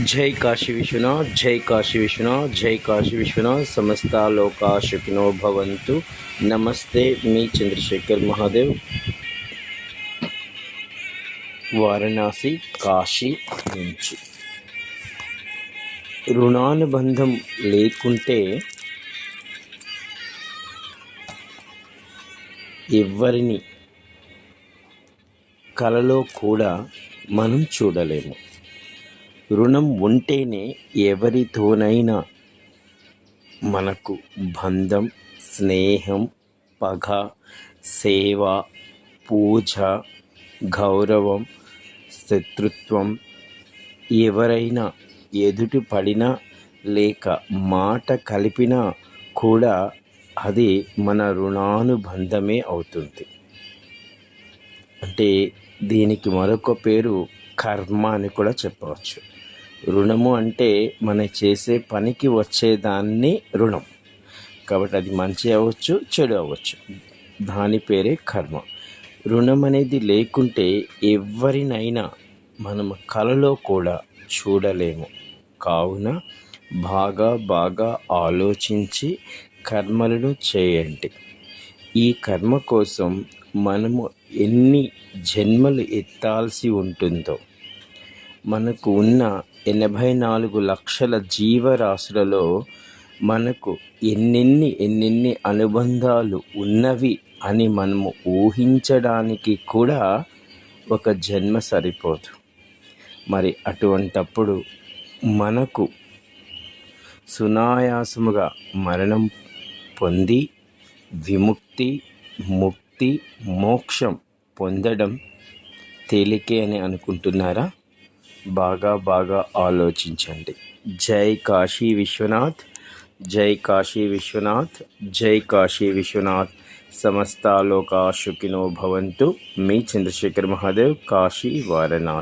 జై కాశీ విశ్వనాథ్ జై కాశీ విశ్వనాథ్ జై కాశీ విశ్వనాథ్ సమస్త లోకాశుకినో భవంతు. నమస్తే మీ చంద్రశేఖర్ మహాదేవ్. వారణాసి కాశీ నుంచి. రుణానుబంధం లేకుంటే ఎవరిని కలలో కూడా మనం చూడలేము. రుణం ఉంటేనే ఎవరితోనైనా మనకు బంధం స్నేహం పగ సేవ పూజ గౌరవం శత్రుత్వం ఎవరైనా ఎదుటి పడినా లేక మాట కలిపినా కూడా అది మన రుణానుబంధమే అవుతుంది. అంటే దీనికి మరొక పేరు కర్మ అని కూడా చెప్పవచ్చు. రుణము అంటే మనం చేసే పనికి వచ్చేదాన్ని రుణం. కాబట్టి అది మంచి అవ్వచ్చు చెడు అవ్వచ్చు. దాని పేరే కర్మ. రుణం అనేది లేకుంటే ఎవరినైనా మనం కలలో కూడా చూడలేము. కావున బాగా బాగా ఆలోచించి కర్మలను చేయండి. ఈ కర్మ కోసం మనము ఎన్ని జన్మలు ఎత్తాల్సి ఉంటుందో మనకు ఉన్న ఎనభై నాలుగు లక్షల జీవరాశులలో మనకు ఎన్నెన్ని ఎన్నెన్ని అనుబంధాలు ఉన్నవి అని మనము ఊహించడానికి కూడా ఒక జన్మ సరిపోదు. మరి అటువంటప్పుడు మనకు సునాయాసముగా మరణం పొంది విముక్తి ముక్తి మోక్షం పొందడం తేలికే అని అనుకుంటున్నారా? బాగా బాగా ఆలోచించండి. జై కాశీ విశ్వనాథ్ జై కాశీ విశ్వనాథ్ జై కాశీ విశ్వనాథ్. సమస్తాలోకా సుఖినో భవంతు. మీ చంద్రశేఖర్ మహాదేవ్ కాశీ వారణాసి.